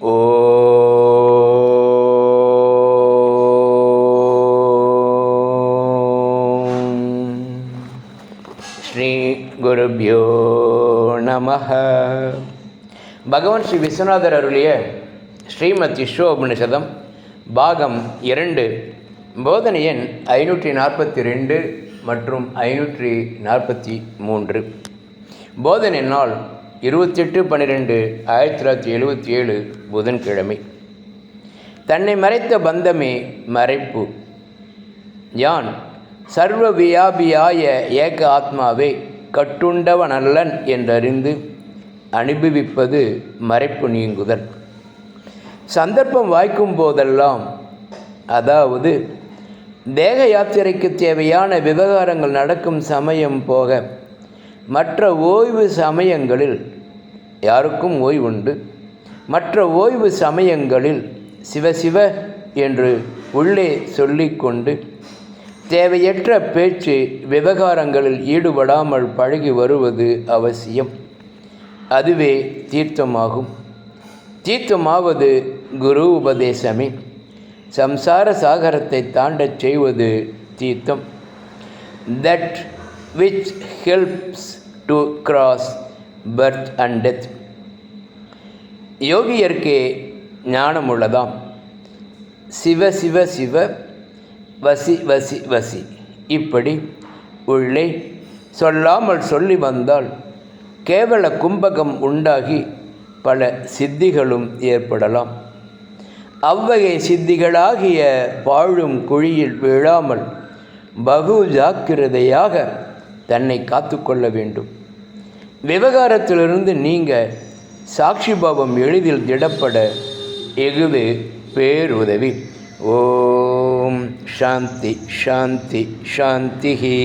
ஓம் ஸ்ரீ குருபியோ நம பகவான் ஸ்ரீ விஸ்வநாதர் அருளிய ஸ்ரீமத் விஸ்வோபனிஷதம் பாகம் இரண்டு போதனை எண் ஐநூற்றி நாற்பத்தி ரெண்டு மற்றும் ஐநூற்றி நாற்பத்தி மூன்று போதனை நாள் இருபத்தெட்டு பன்னிரெண்டு ஆயிரத்தி தொள்ளாயிரத்தி எழுபத்தி ஏழு புதன்கிழமை. தன்னை மறைத்த பந்தமே மறைப்பு. யான் சர்வ வியாபியாய ஏக ஆத்மாவே கட்டுண்டவனல்லன் என்றறிந்து அனுபவிப்பது மறைப்பு நீங்குதல். சந்தர்ப்பம் வாய்க்கும் போதெல்லாம் அதாவது தேக யாத்திரைக்கு தேவையான விவகாரங்கள் நடக்கும் சமயம் போக மற்ற ஓய்வு சமயங்களில் யாருக்கும் ஓய்வுண்டு? மற்ற ஓய்வு சமயங்களில் சிவசிவ என்று உள்ளே சொல்லிக்கொண்டு தேவையற்ற பேச்சு விவகாரங்களில் ஈடுபடாமல் பழகி வருவது அவசியம். அதுவே தீர்த்தமாகும். தீர்த்தமாவது குரு உபதேசமே. சம்சார சாகரத்தை தாண்டச் செய்வது தீர்த்தம். That which helps to cross birth and death யோகியர்க்கே ஞானம் உள்ளதாம் சிவ சிவ சிவ வசி வசி வசி. இப்படி உள்ளே சொல்லாமல் சொல்லி வந்தால் கேவல கும்பகம் உண்டாகி பல சித்திகளும் ஏற்படலாம். அவ்வகை சித்திகளாகிய பாழும் குழியில் விழாமல் பகு ஜாக்கிரதையாக தன்னை காத்துக்கொள்ள வேண்டும். விவகாரத்திலிருந்து நீங்க சாட்சி பாவம் எளிதில் திடப்பட எகுது பேருதவி ஓம் சாந்தி சாந்தி சாந்திஹி.